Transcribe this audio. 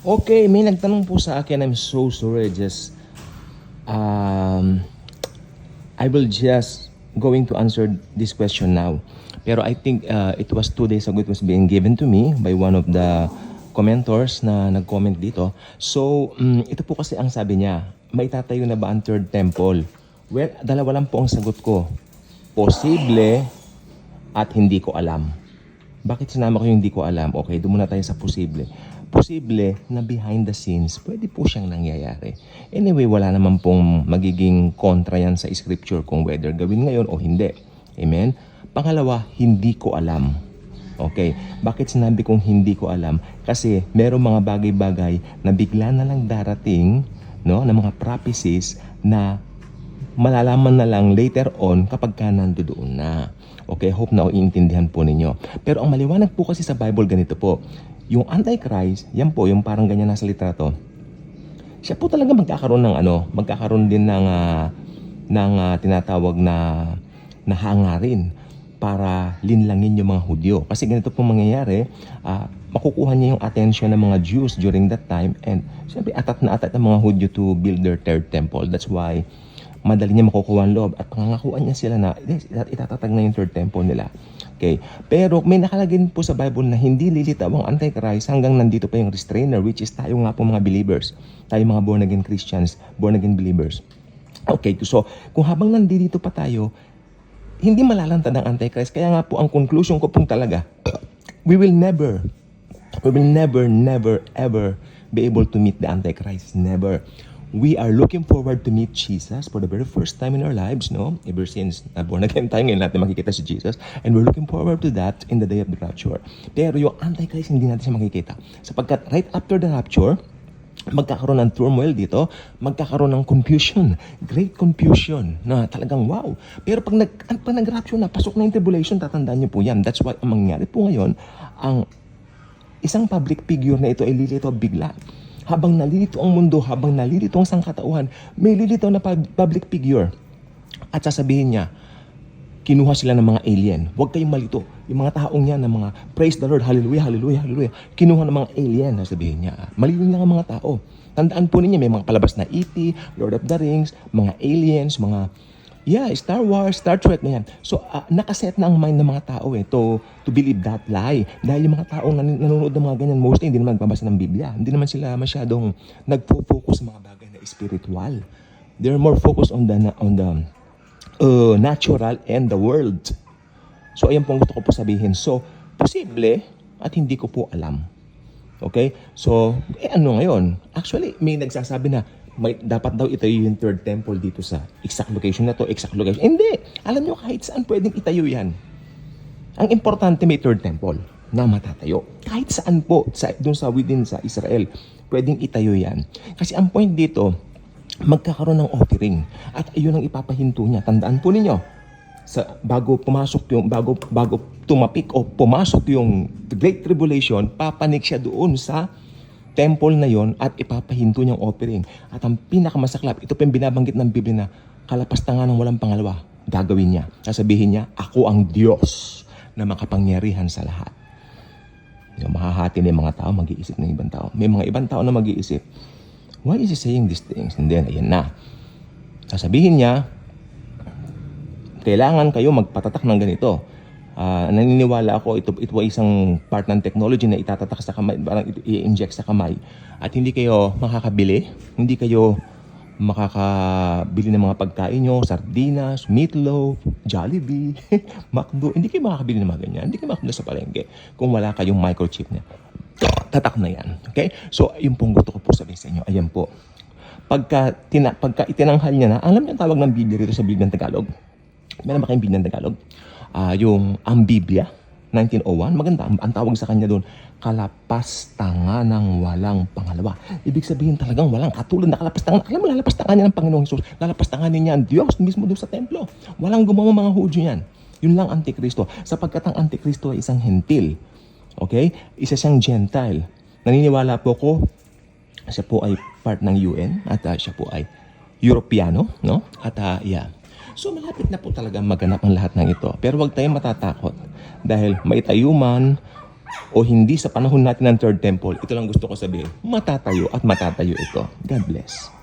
Okay, may nagtanong po sa akin. I'm so sorry. Just, um, I will just going to answer this question now. Pero I think uh, it was two days ago it was being given to me by one of the commentors na nag-comment dito. So, um, ito po kasi ang sabi niya, may tatayo na ba ang third temple? Well, dalawa lang po ang sagot ko. Posible at hindi ko alam. Bakit sinama ko yung hindi ko alam? Okay, doon muna tayo sa posible. Posible na behind the scenes, pwede po siyang nangyayari. Anyway, wala naman pong magiging kontra yan sa scripture kung whether gawin ngayon o hindi. Amen? Pangalawa, hindi ko alam. Okay, bakit sinabi kong hindi ko alam? Kasi merong mga bagay-bagay na bigla na lang darating, no, na mga prophecies na malalaman na lang later on kapag ka nandoon na. Okay, hope na iintindihan po ninyo. Pero ang maliwanag po kasi sa Bible ganito po. Yung Antichrist, yan po, yung parang ganyan nasa litrato. Siya po talaga magkakaroon ng ano, magkakaroon din ng ah, ng ah, tinatawag na na hangarin para linlangin yung mga Hudyo. Kasi ganito po mangyayari, ah, makukuha niya yung attention ng mga Jews during that time and siyempre atat na atat ng mga Hudyo to build their third temple. That's why madali niya makukuha ang loob at pangangakuan niya sila na "Yes, itat- itatatag na yung third temple nila. Okay. Pero may nakalagay po sa Bible na hindi lilitaw ang Antichrist hanggang nandito pa yung restrainer which is tayo nga po mga believers. Tayo mga born again Christians, born again believers. Okay, so kung habang nandito pa tayo, hindi malalantad ang Antichrist. Kaya nga po ang conclusion ko pong talaga, we will never, we will never, never, ever be able to meet the Antichrist. Never. We are looking forward to meet Jesus for the very first time in our lives, no? Ever since na born again tayo, ngayon natin makikita si Jesus. And we're looking forward to that in the day of the rapture. Pero yung Antichrist, hindi natin siya makikita. Sapagkat right after the rapture, magkakaroon ng turmoil dito, magkakaroon ng confusion, great confusion na talagang wow. Pero pag, nag, pag nag-rapture na, pasok na yung tribulation, tatandaan niyo po yan. That's why ang mangyari po ngayon, ang isang public figure na ito ay lilito bigla. Habang nalilito ang mundo, habang nalilito ang sangkatauhan, may lilito na pub- public figure. At sasabihin niya, kinuha sila ng mga alien. Huwag kayong malito. Yung mga taong yan na mga praise the Lord, hallelujah, hallelujah, hallelujah. Kinuha ng mga alien, sasabihin niya. Malito lang ang mga tao. Tandaan po ninyo, may mga palabas na E.T., Lord of the Rings, mga aliens, mga Yeah, Star Wars, Star Trek na yan. So, ah, nakaset na ang mind ng mga tao eh to, to believe that lie. Dahil yung mga tao na nanonood ng mga ganyan, mostly hindi naman nagbabasa ng Biblia. Hindi naman sila masyadong nagpo-focus sa mga bagay na spiritual. They're more focused on the, on the uh, natural and the world. So, ayan po ang gusto ko po sabihin. So, posible at hindi ko po alam. Okay? So, eh ano ngayon? Actually, may nagsasabi na may, dapat daw itayo yung third temple dito sa exact location na to, exact location. Hindi! Alam nyo, kahit saan pwedeng itayo yan. Ang importante may third temple na matatayo. Kahit saan po, sa, dun sa within sa Israel, pwedeng itayo yan. Kasi ang point dito, magkakaroon ng offering. At ayun ang ipapahinto niya. Tandaan po ninyo, sa bago pumasok yung bago bago tumapik o pumasok yung Great Tribulation, papanik siya doon sa temple na yon at ipapahinto niyang offering. At ang pinakamasaklap, ito pa yung binabanggit ng Biblia na kalapastangan ng walang pangalawa, gagawin niya. Sasabihin niya, ako ang Diyos na makapangyarihan sa lahat. Yung mahahati na yung mga tao, mag-iisip ng ibang tao. May mga ibang tao na mag-iisip, why is he saying these things? And then, ayan na. Sasabihin niya, kailangan kayo magpatatak ng ganito. Ah, naniniwala ako ito ito ay isang part ng technology na itatatak sa kamay, parang i-inject sa kamay at hindi kayo makakabili, hindi kayo makakabili ng mga pagkain nyo, sardinas, meatloaf, Jollibee, McDo, hindi kayo makakabili ng mga ganyan. Hindi kayo makakabili sa palengke kung wala kayong microchip na. Tatak na yan. Okay? So, yung pong gusto ko po sabihin sa inyo, ayan po. Pagka, tina, pagka itinanghal niya na, alam niyo ang tawag ng Biblia rito sa Biblia ng Tagalog? Meron ba kayong Biblia ng Tagalog? Ah, yung ang Biblia, 1901, maganda. Ang, tawag sa kanya doon, kalapastanga ng walang pangalawa. Ibig sabihin talagang walang katulad na kalapastangan. Alam mo, lalapastangan niya ng Panginoong Jesus. Lalapastangan niya ang Diyos mismo doon sa templo. Walang gumawa mga Hudyo yan. Yun lang Antikristo. Sapagkat ang Antikristo ay isang hentil. Okay? Isa siyang Gentile. Naniniwala po ko, siya po ay part ng UN at ah, siya po ay Europeano, no? At ah, yeah. So malapit na po talaga maganap ang lahat ng ito. Pero huwag tayong matatakot dahil maitayo man o hindi sa panahon natin ng Third Temple, ito lang gusto ko sabihin, matatayo at matatayo ito. God bless.